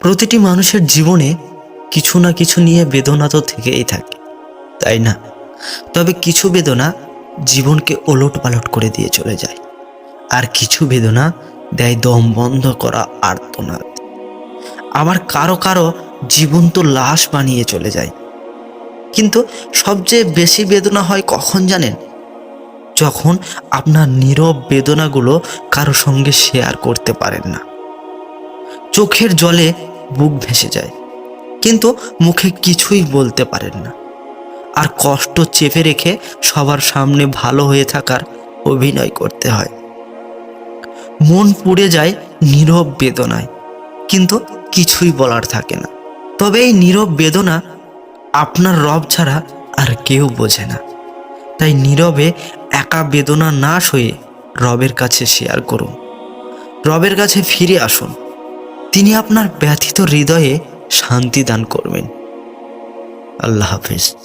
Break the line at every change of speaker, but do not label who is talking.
প্রতিটি মানুষের জীবনে কিছু না কিছু নিয়ে বেদনা তো থেকেই থাকে, তাই না? তবে কিছু বেদনা জীবনকে ওলট পালট করে দিয়ে চলে যায়, আর কিছু বেদনা দেয় দম বন্ধ করা আর্তনাদ। আবার কারও কারও জীবন্ত লাশ বানিয়ে চলে যায়। কিন্তু সবচেয়ে বেশি বেদনা হয় কখন জানেন? যখন আপনার নীরব বেদনাগুলো কারও সঙ্গে শেয়ার করতে পারেন না। চোখের জলে বুক ভেসে যায়। কিন্তু মুখে কিছুই বলতে পারেন না। আর কষ্ট চেপে রেখে সবার সামনে ভালো হয়ে থাকার অভিনয় করতে হয়। মন পুড়ে যায় নীরব বেদনায়, কিন্তু কিছুই বলার থাকে না। তবে এই নীরব বেদনা আপনার রব ছাড়া আর কেউ বোঝে না। তাই নীরবে একা বেদনা না সয়ে রবের কাছে শেয়ার করুন। রবের কাছে ফিরে আসুন। তিনি আপনার ব্যথিত হৃদয়ে শান্তি দান করবেন। আল্লাহ হাফিজ।